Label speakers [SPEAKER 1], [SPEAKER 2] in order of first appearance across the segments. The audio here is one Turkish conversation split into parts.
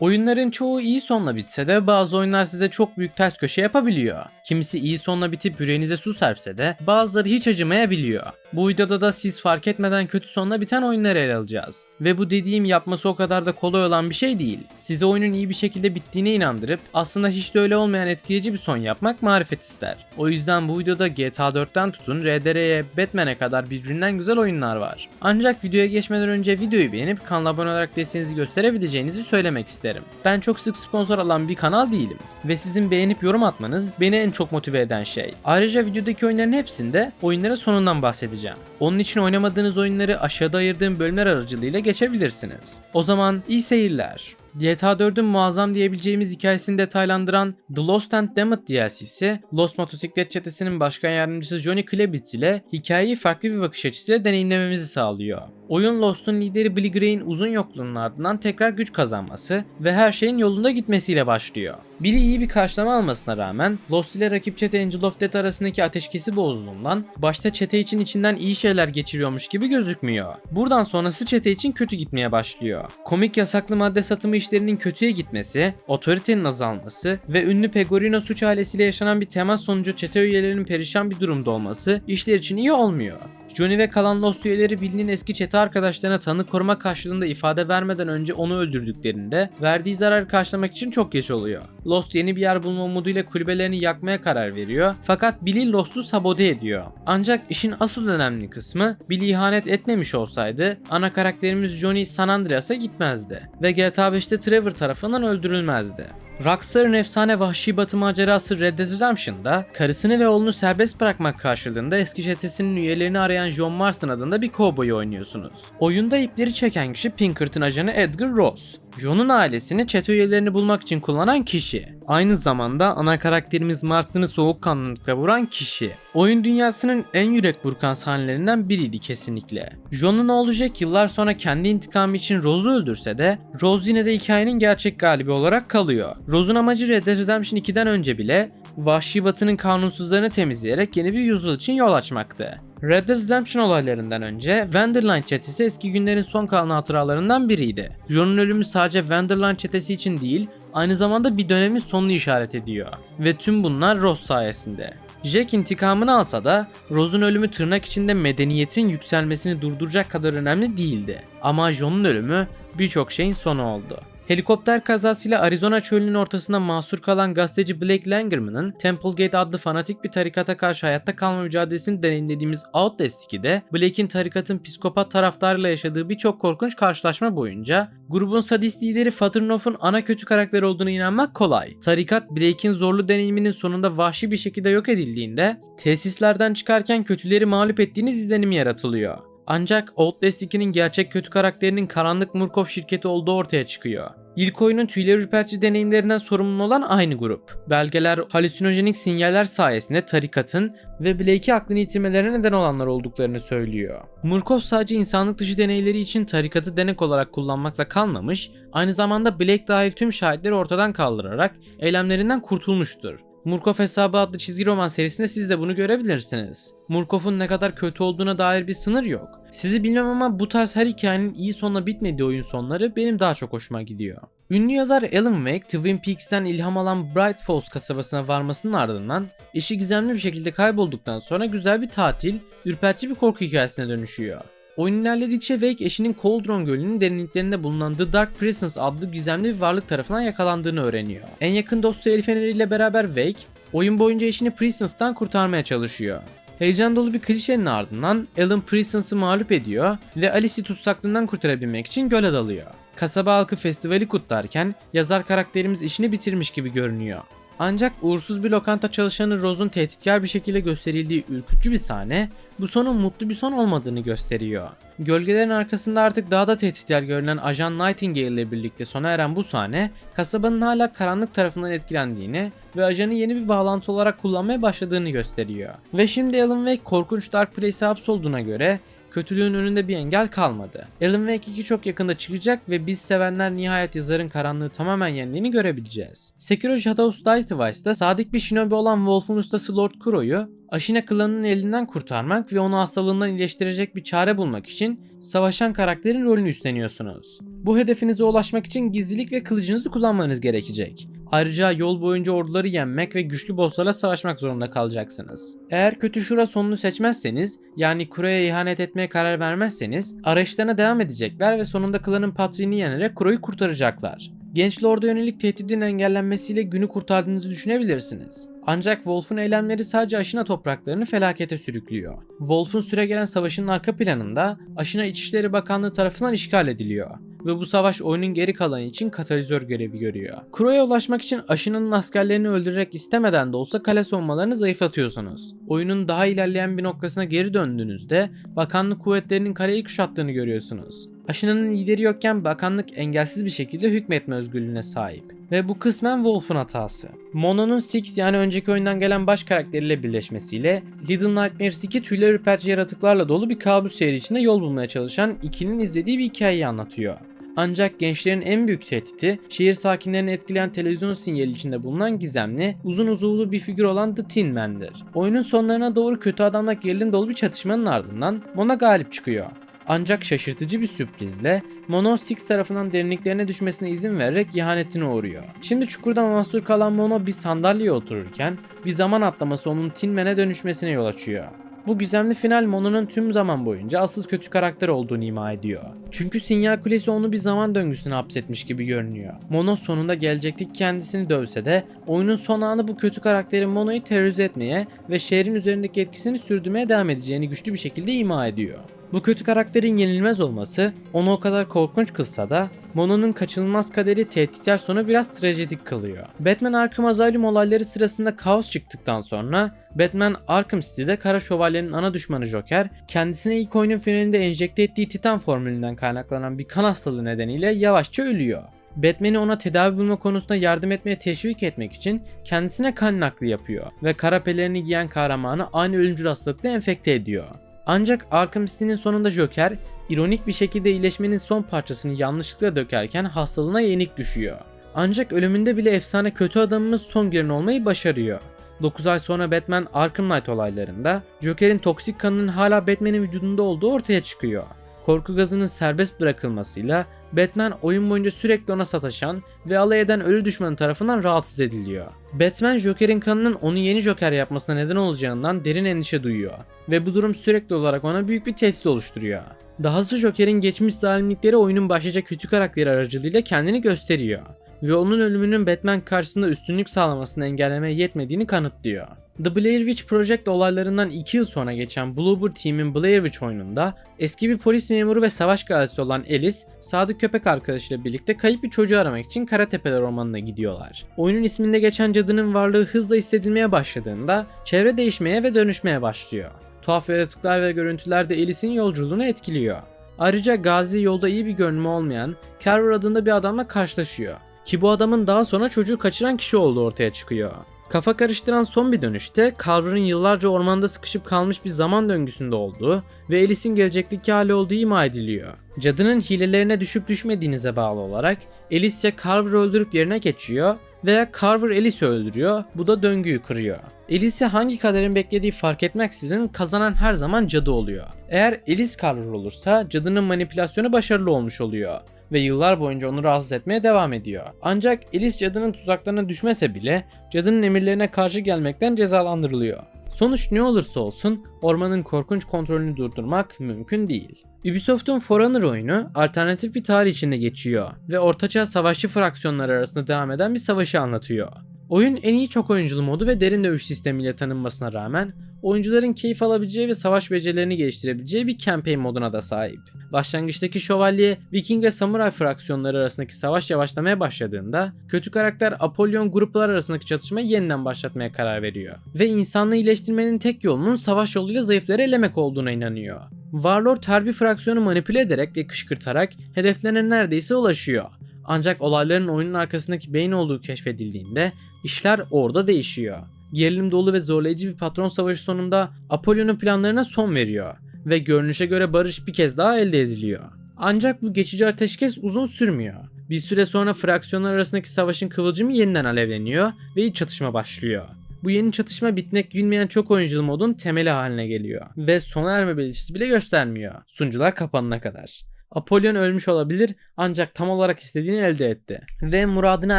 [SPEAKER 1] Oyunların çoğu iyi sonla bitse de bazı oyunlar size çok büyük ters köşe yapabiliyor. Kimisi iyi sonla bitip yüreğinize su serpse de bazıları hiç acımayabiliyor. Bu videoda da siz fark etmeden kötü sonla biten oyunları ele alacağız. Ve bu dediğim yapması o kadar da kolay olan bir şey değil. Size oyunun iyi bir şekilde bittiğine inandırıp aslında hiç de öyle olmayan etkileyici bir son yapmak marifet ister. O yüzden bu videoda GTA 4'ten tutun RDR'ye Batman'e kadar birbirinden güzel oyunlar var. Ancak videoya geçmeden önce videoyu beğenip kanala abone olarak desteğinizi gösterebileceğinizi söylemek isterim. Ben çok sık sponsor alan bir kanal değilim ve sizin beğenip yorum atmanız beni en çok motive eden şey. Ayrıca videodaki oyunların hepsinde oyunların sonundan bahsedeceğim. Onun için oynamadığınız oyunları aşağıda ayırdığım bölümler aracılığıyla geçebilirsiniz. O zaman iyi seyirler. GTA 4'ün muazzam diyebileceğimiz hikayesini detaylandıran The Lost and Damned DLC'si, Lost Motosiklet Çetesi'nin başkan yardımcısı Johnny Klebitz ile hikayeyi farklı bir bakış açısıyla deneyimlememizi sağlıyor. Oyun Lost'un lideri Billy Gray'in uzun yokluğunun ardından tekrar güç kazanması ve her şeyin yolunda gitmesiyle başlıyor. Billy iyi bir karşılama almasına rağmen Lost ile rakip çete Angel of Death arasındaki ateşkesi bozduğundan başta çete için içinden iyi şeyler geçiriyormuş gibi gözükmüyor. Buradan sonrası çete için kötü gitmeye başlıyor. Komik yasaklı madde satımı işlerinin kötüye gitmesi, otoritenin azalması ve ünlü Pegorino suç ailesiyle yaşanan bir temas sonucu çete üyelerinin perişan bir durumda olması işler için iyi olmuyor. Johnny ve kalan Lost üyeleri Billy'nin eski çete arkadaşlarına tanık koruma karşılığında ifade vermeden önce onu öldürdüklerinde verdiği zararı karşılamak için çok geç oluyor. Lost yeni bir yer bulma umuduyla kulübelerini yakmaya karar veriyor fakat Billy Lost'u sabote ediyor. Ancak işin asıl önemli kısmı Billy ihanet etmemiş olsaydı ana karakterimiz Johnny San Andreas'a gitmezdi ve GTA 5'te Trevor tarafından öldürülmezdi. Rockstar'ın efsane vahşi batı macerası Red Dead Redemption'da karısını ve oğlunu serbest bırakmak karşılığında eski çetesinin üyelerini arayan John Marston adında bir kovboyu oynuyorsunuz. Oyunda ipleri çeken kişi Pinkerton ajanı Edgar Ross. John'un ailesini çete üyelerini bulmak için kullanan kişi. Aynı zamanda ana karakterimiz Marston'ı soğukkanlılıkla vuran kişi. Oyun dünyasının en yürek burkan sahnelerinden biriydi kesinlikle. John'un oğlu Jack yıllar sonra kendi intikamı için Rose'u öldürse de Rose yine de hikayenin gerçek galibi olarak kalıyor. Rose'un amacı Red Dead Redemption 2'den önce bile Vahşi Batı'nın kanunsuzlarını temizleyerek yeni bir yüzyıl için yol açmaktı. Red Dead Redemption olaylarından önce Vanderline çetesi eski günlerin son kalan hatıralarından biriydi. John'un ölümü sadece Vanderline çetesi için değil, aynı zamanda bir dönemin sonunu işaret ediyor. Ve tüm bunlar Ross sayesinde. Jack intikamını alsa da Rose'un ölümü tırnak içinde medeniyetin yükselmesini durduracak kadar önemli değildi. Ama John'un ölümü birçok şeyin sonu oldu. Helikopter kazasıyla Arizona çölünün ortasında mahsur kalan gazeteci Blake Langerman'ın Temple Gate adlı fanatik bir tarikata karşı hayatta kalma mücadelesini deneyimlediğimiz Outlast 2'de Blake'in tarikatın psikopat taraftarıyla yaşadığı birçok korkunç karşılaşma boyunca grubun sadist lideri Fatırnov'un ana kötü karakter olduğunu inanmak kolay. Tarikat Blake'in zorlu deneyiminin sonunda vahşi bir şekilde yok edildiğinde tesislerden çıkarken kötüleri mağlup ettiğiniz izlenimi yaratılıyor. Ancak Outlast 2'nin gerçek kötü karakterinin karanlık Murkoff şirketi olduğu ortaya çıkıyor. İlk oyunun tüyler ürpertici deneyimlerinden sorumlu olan aynı grup. Belgeler halüsinojenik sinyaller sayesinde tarikatın ve Blake'i aklını yitirmelerine neden olanlar olduklarını söylüyor. Murkoff sadece insanlık dışı deneyleri için tarikatı denek olarak kullanmakla kalmamış, aynı zamanda Blake dahil tüm şahitleri ortadan kaldırarak eylemlerinden kurtulmuştur. Murkoff hesabı adlı çizgi roman serisinde siz de bunu görebilirsiniz. Murkoff'un ne kadar kötü olduğuna dair bir sınır yok. Sizi bilmem ama bu tarz her hikayenin iyi sonla bitmediği oyun sonları benim daha çok hoşuma gidiyor. Ünlü yazar Alan Wake, Twin Peaks'ten ilham alan Bright Falls kasabasına varmasının ardından eşi gizemli bir şekilde kaybolduktan sonra güzel bir tatil, ürpertici bir korku hikayesine dönüşüyor. Oyun ilerledikçe Wake eşinin Cauldron Gölü'nün derinliklerinde bulunan The Dark Presence adlı gizemli bir varlık tarafından yakalandığını öğreniyor. En yakın dostu Elif Fener ile beraber Wake, oyun boyunca eşini Presence'dan kurtarmaya çalışıyor. Heyecan dolu bir klişenin ardından Alan Presence'ı mağlup ediyor ve Alice'i tutsaklığından kurtarabilmek için göle dalıyor. Kasaba halkı festivali kutlarken yazar karakterimiz işini bitirmiş gibi görünüyor. Ancak uğursuz bir lokanta çalışanı Rose'un tehditkar bir şekilde gösterildiği ürkütücü bir sahne bu sonun mutlu bir son olmadığını gösteriyor. Gölgelerin arkasında artık daha da tehditkar görünen Ajan Nightingale ile birlikte sona eren bu sahne kasabanın hala karanlık tarafından etkilendiğini ve ajanı yeni bir bağlantı olarak kullanmaya başladığını gösteriyor. Ve şimdi Alan Wake korkunç Dark Place'e hapsolduğuna göre kötülüğün önünde bir engel kalmadı. Alan Wake 2 çok yakında çıkacak ve biz sevenler nihayet yazarın karanlığı tamamen yendiğini görebileceğiz. Sekiro Shadows Die Twice'da sadık bir shinobi olan Wolf'un ustası Lord Kuro'yu Ashina klanının elinden kurtarmak ve onu hastalığından iyileştirecek bir çare bulmak için savaşan karakterin rolünü üstleniyorsunuz. Bu hedefinize ulaşmak için gizlilik ve kılıcınızı kullanmanız gerekecek. Ayrıca yol boyunca orduları yenmek ve güçlü bosslarla savaşmak zorunda kalacaksınız. Eğer kötü şura sonunu seçmezseniz, yani Kuro'ya ihanet etmeye karar vermezseniz, arayışlarına devam edecekler ve sonunda klanın patrini yenerek Kuro'yu kurtaracaklar. Genç Lord'a yönelik tehdidin engellenmesiyle günü kurtardığınızı düşünebilirsiniz. Ancak Wolf'un eylemleri sadece Aşina topraklarını felakete sürüklüyor. Wolf'un süregelen savaşının arka planında Aşina İçişleri Bakanlığı tarafından işgal ediliyor ve bu savaş oyunun geri kalanı için katalizör görevi görüyor. Kuro'ya ulaşmak için Aşina'nın askerlerini öldürerek istemeden de olsa kale savunmalarını zayıflatıyorsunuz. Oyunun daha ilerleyen bir noktasına geri döndüğünüzde bakanlık kuvvetlerinin kaleyi kuşattığını görüyorsunuz. Aşina'nın lideri yokken bakanlık engelsiz bir şekilde hükmetme özgürlüğüne sahip. Ve bu kısmen Wolf'un hatası. Mono'nun Six yani önceki oyundan gelen baş karakteriyle birleşmesiyle Little Nightmares 2 tüyler ürpertici yaratıklarla dolu bir kabus şehri içinde yol bulmaya çalışan ikilinin izlediği bir hikayeyi anlatıyor. Ancak gençlerin en büyük tehdidi şehir sakinlerini etkileyen televizyon sinyali içinde bulunan gizemli, uzun uzuvlu bir figür olan The Tin Man'dir. Oyunun sonlarına doğru kötü adamla gerilim dolu bir çatışmanın ardından Mona galip çıkıyor. Ancak şaşırtıcı bir sürprizle Mono Six tarafından derinliklerine düşmesine izin vererek ihanetine uğruyor. Şimdi çukurda mahsur kalan Mono bir sandalyeye otururken bir zaman atlaması onun Tin Man'e dönüşmesine yol açıyor. Bu gizemli final Mono'nun tüm zaman boyunca asıl kötü karakter olduğunu ima ediyor. Çünkü sinyal kulesi onu bir zaman döngüsüne hapsetmiş gibi görünüyor. Mono sonunda gelecekteki kendisini dövse de oyunun son anı bu kötü karakterin Mono'yu terörize etmeye ve şehrin üzerindeki etkisini sürdürmeye devam edeceğini güçlü bir şekilde ima ediyor. Bu kötü karakterin yenilmez olması onu o kadar korkunç kılsa da Mono'nun kaçınılmaz kaderi tehditler sonu biraz trajedik kılıyor. Batman Arkham Asylum olayları sırasında kaos çıktıktan sonra Batman Arkham City'de Kara Şövalye'nin ana düşmanı Joker kendisine ilk oyunun finalinde enjekte ettiği Titan formülünden kaynaklanan bir kan hastalığı nedeniyle yavaşça ölüyor. Batman'i ona tedavi bulma konusunda yardım etmeye teşvik etmek için kendisine kan nakli yapıyor ve kara pelerini giyen kahramanı aynı ölümcül hastalıkla enfekte ediyor. Ancak Arkham City'nin sonunda Joker, ironik bir şekilde iyileşmenin son parçasını yanlışlıkla dökerken hastalığına yenik düşüyor. Ancak ölümünde bile efsane kötü adamımız son giren olmayı başarıyor. 9 ay sonra Batman Arkham Knight olaylarında Joker'in toksik kanının hala Batman'in vücudunda olduğu ortaya çıkıyor. Korku gazının serbest bırakılmasıyla Batman oyun boyunca sürekli ona sataşan ve alay eden ölü düşmanı tarafından rahatsız ediliyor. Batman Joker'in kanının onu yeni Joker yapmasına neden olacağından derin endişe duyuyor ve bu durum sürekli olarak ona büyük bir tehdit oluşturuyor. Dahası Joker'in geçmiş zalimlikleri oyunun başlıca kötü karakteri aracılığıyla kendini gösteriyor ve onun ölümünün Batman karşısında üstünlük sağlamasını engellemeye yetmediğini kanıtlıyor. The Blair Witch Project olaylarından 2 yıl sonra geçen Bluebird Team'in Blair Witch oyununda eski bir polis memuru ve savaş gazisi olan Alice, sadık köpek arkadaşıyla birlikte kayıp bir çocuğu aramak için Karatepeler Ormanı'na gidiyorlar. Oyunun isminde geçen cadının varlığı hızla hissedilmeye başladığında çevre değişmeye ve dönüşmeye başlıyor. Tuhaf yaratıklar ve görüntüler de Alice'in yolculuğunu etkiliyor. Ayrıca Gazi yolda iyi bir görünümü olmayan Carver adında bir adamla karşılaşıyor. Ki bu adamın daha sonra çocuğu kaçıran kişi olduğu ortaya çıkıyor. Kafa karıştıran son bir dönüşte Carver'ın yıllarca ormanda sıkışıp kalmış bir zaman döngüsünde olduğu ve Alice'in gelecekteki hali olduğu ima ediliyor. Cadının hilelerine düşüp düşmediğinize bağlı olarak Alice ya Carver'ı öldürüp yerine geçiyor veya Carver Alice'i öldürüyor. Bu da döngüyü kırıyor. Alice'i hangi kaderin beklediği fark etmeksizin kazanan her zaman cadı oluyor. Eğer Alice Carver olursa cadının manipülasyonu başarılı olmuş oluyor ve yıllar boyunca onu rahatsız etmeye devam ediyor. Ancak Alice cadının tuzaklarına düşmese bile cadının emirlerine karşı gelmekten cezalandırılıyor. Sonuç ne olursa olsun ormanın korkunç kontrolünü durdurmak mümkün değil. Ubisoft'un For Honor oyunu alternatif bir tarih içinde geçiyor ve ortaçağ savaşçı fraksiyonları arasında devam eden bir savaşı anlatıyor. Oyun en iyi çok oyunculu modu ve derin dövüş sistemiyle tanınmasına rağmen oyuncuların keyif alabileceği ve savaş becerilerini geliştirebileceği bir campaign moduna da sahip. Başlangıçtaki şövalye, viking ve samuray fraksiyonları arasındaki savaş yavaşlamaya başladığında kötü karakter Apollon gruplar arasındaki çatışmayı yeniden başlatmaya karar veriyor. Ve insanlığı iyileştirmenin tek yolunun savaş yoluyla zayıfları elemek olduğuna inanıyor. Warlord her bir fraksiyonu manipüle ederek ve kışkırtarak hedeflerine neredeyse ulaşıyor. Ancak olayların oyunun arkasındaki beyin olduğu keşfedildiğinde işler orada değişiyor. Gerilim dolu ve zorlayıcı bir patron savaşı sonunda Apollon'un planlarına son veriyor ve görünüşe göre barış bir kez daha elde ediliyor. Ancak bu geçici ateşkes uzun sürmüyor. Bir süre sonra fraksiyonlar arasındaki savaşın kıvılcımı yeniden alevleniyor ve iç çatışma başlıyor. Bu yeni çatışma bitmek bilmeyen çok oyunculu modun temeli haline geliyor ve sona erme belirtisi bile göstermiyor. Sunucular kapanana kadar. Apollon ölmüş olabilir ancak tam olarak istediğini elde etti. Ve muradına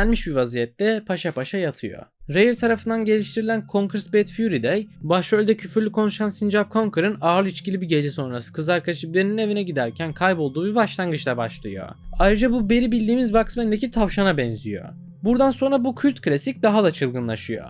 [SPEAKER 1] ermiş bir vaziyette paşa paşa yatıyor. Rare tarafından geliştirilen Conker's Bad Fury Day, başrolde küfürlü konuşan Sincap Conker'ın ağır içkili bir gece sonrası kız arkadaşı Ben'in evine giderken kaybolduğu bir başlangıçla başlıyor. Ayrıca bu Barry bildiğimiz Bugsman'daki tavşana benziyor. Buradan sonra bu kült klasik daha da çılgınlaşıyor.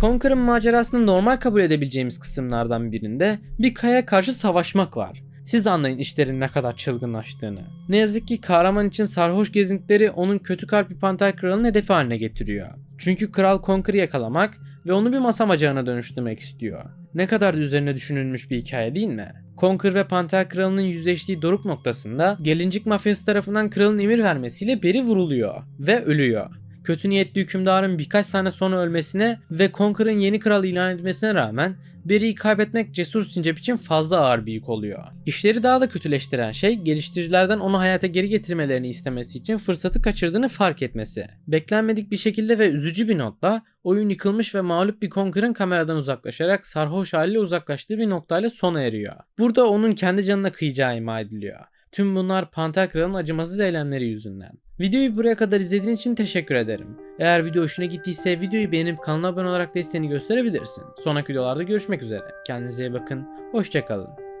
[SPEAKER 1] Conker'ın macerasını normal kabul edebileceğimiz kısımlardan birinde bir kaya karşı savaşmak var. Siz anlayın işlerin ne kadar çılgınlaştığını. Ne yazık ki kahraman için sarhoş gezintileri onun kötü kalpli panter kralının hedefi haline getiriyor. Çünkü kral Conker'ı yakalamak ve onu bir masa macağına dönüştürmek istiyor. Ne kadar da üzerine düşünülmüş bir hikaye değil mi? Conker ve Panter Kralı'nın yüzleştiği doruk noktasında gelincik mafyası tarafından kralın emir vermesiyle biri vuruluyor ve ölüyor. Kötü niyetli hükümdarın birkaç sene sonra ölmesine ve Conker'ın yeni kral ilan etmesine rağmen Barry'i kaybetmek cesur Sincap için fazla ağır bir yük oluyor. İşleri daha da kötüleştiren şey geliştiricilerden onu hayata geri getirmelerini istemesi için fırsatı kaçırdığını fark etmesi. Beklenmedik bir şekilde ve üzücü bir notla oyun yıkılmış ve mağlup bir Conker'ın kameradan uzaklaşarak sarhoş haliyle uzaklaştığı bir noktayla sona eriyor. Burada onun kendi canına kıyacağı ima ediliyor. Tüm bunlar Panter Kral'ın acımasız eylemleri yüzünden. Videoyu buraya kadar izlediğin için teşekkür ederim. Eğer video hoşuna gittiyse videoyu beğenip kanala abone olarak desteğini gösterebilirsin. Sonraki videolarda görüşmek üzere. Kendinize iyi bakın. Hoşçakalın.